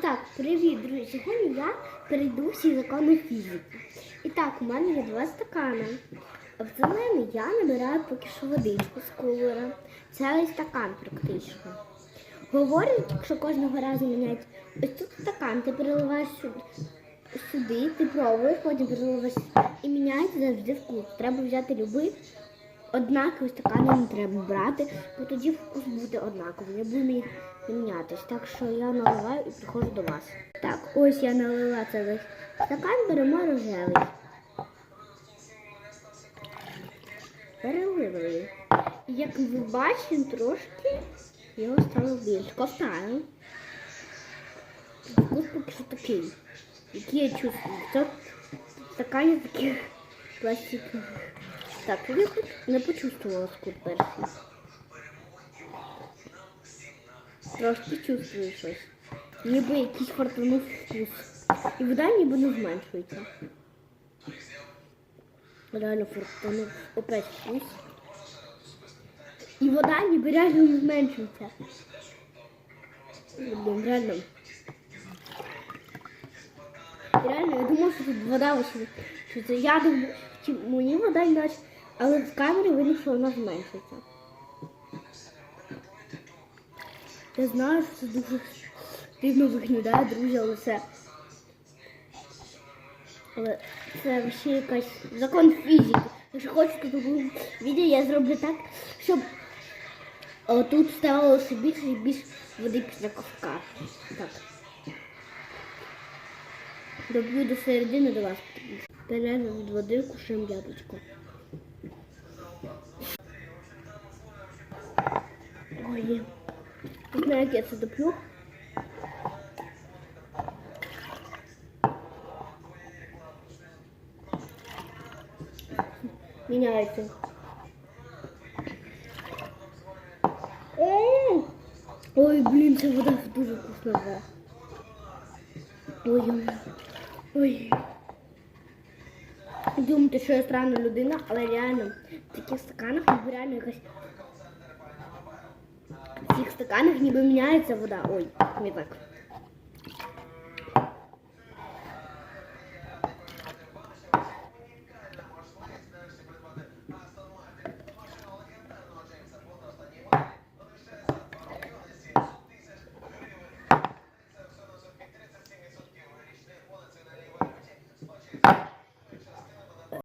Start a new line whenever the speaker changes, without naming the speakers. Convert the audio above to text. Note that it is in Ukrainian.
так, привіт, друзі. Сьогодні я перейду всі закони фізики. І так, у мене є два стакани. В зелений я набираю поки що водичку з кулера. Цілий стакан практично. Говорять, якщо кожного разу міняють ось тут стакан, ти переливаєш сюди, сюди ти пробуєш, потім переливаєш і міняється завжди вкус. Треба взяти любий. Однакові стакани не треба брати, бо тоді вкус буде однаковий. Не буде мінятись. Так що я наливаю і приходжу до вас. Так, ось я налила цей весь стакан, беремо рожевий. Переливаю. І як ви бачите, трошки його стало більше. Ковтаю. Вкус поки що такий. Який я чувствую. Це стакані таких пластикових. Так, я не почувствувала вкус перший. Трошки чувствую щось. Ніби якийсь фартанув вкус. І вода ніби не зменшується. Реально фартанув опять вкус. І вода ніби реально не зменшується. Блін, реально. Реально, я думав, що тут вода ось, я думаю, мені вода іначе, але з камери видно, що вона зменшується. Я знаю, що це дуже дивно виглядає, друзі, але це. Але це ще якась закон фізики. Якщо хочете тут відео, я зроблю так, щоб тут ставало все більше і більше води після ковка. Так. Доб'ю до середини до вас. Перерву від води кушаємо яблучко. Ой. Не знаю, як я це доп'ю. Міняється. Ой, блін, ця вода дуже вкусна була. Ой, ой. Думаєте, що я странна людина, але реально в таких стаканах реально якась. В цих стаканах ніби міняється вода. Ой, не так.